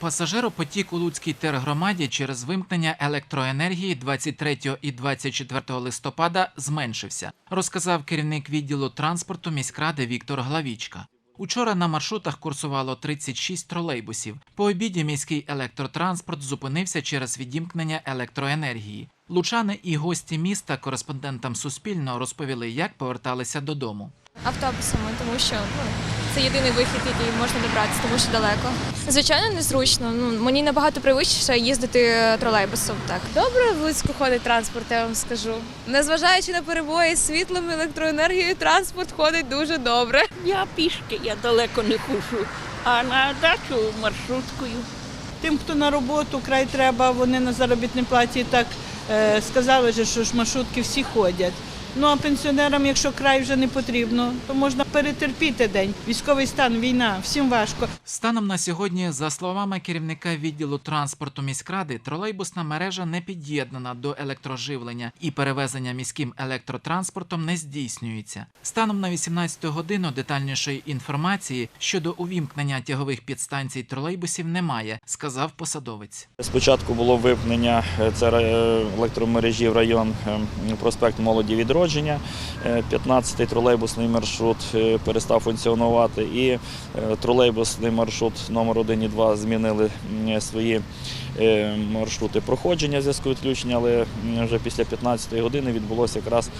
Пасажиропотік у Луцькій тергромаді через вимкнення електроенергії 23 і 24 листопада зменшився, розказав керівник відділу транспорту міськради Віктор Главічка. Учора на маршрутах курсувало 36 тролейбусів. По обіді міський електротранспорт зупинився через відімкнення електроенергії. Лучани і гості міста кореспондентам Суспільного розповіли, як поверталися додому. Автобусами, тому що ну, це єдиний вихід, який можна добратися, тому що далеко. Звичайно, незручно. Ну мені набагато привичніше їздити тролейбусом. Так Добре в Луцьку ходить транспорт, я вам скажу. Незважаючи на перебої з світлом, електроенергією, транспорт ходить дуже добре. Я пішки, я далеко не хожу, а на дачу маршруткою. Тим, хто на роботу край треба, вони на заробітній платі так е, сказали, що ж маршрутки всі ходять. Ну а пенсіонерам, якщо край вже не потрібно, то можна перетерпіти день. Військовий стан, війна, всім важко. Станом на сьогодні, за словами керівника відділу транспорту міськради, тролейбусна мережа не під'єднана до електроживлення і перевезення міським електротранспортом не здійснюється. Станом на 18 годину детальнішої інформації щодо увімкнення тягових підстанцій тролейбусів немає, сказав посадовець. Спочатку було вимкнення е, це електромережі в район е, проспект Молоді Відродження. 15-й тролейбусний маршрут е, перестав функціонувати, і е, тролейбусний маршрут номер 1 і 2 змінили свої е, маршрути проходження в зв'язку відключення, але вже після 15-ї години відбулося якраз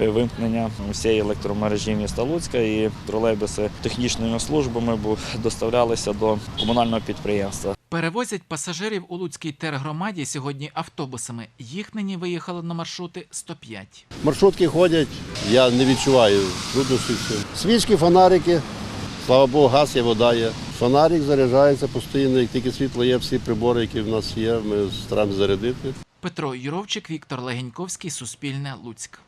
е, вимкнення всієї електромережі міста Луцька і тролейбуси технічними службами доставлялися до комунального підприємства. Перевозять пасажирів у Луцькій тергромаді сьогодні автобусами. Їх нині виїхало на маршрути 105. Маршрутки ходять, я не відчуваю труднощів. Свічки, фонарики, слава Богу, газ є, вода є. Фонарик заряджається постійно, як тільки світло є, всі прибори, які в нас є, ми стараємося зарядити. Петро Юровчик, Віктор Легеньковський, Суспільне, Луцьк.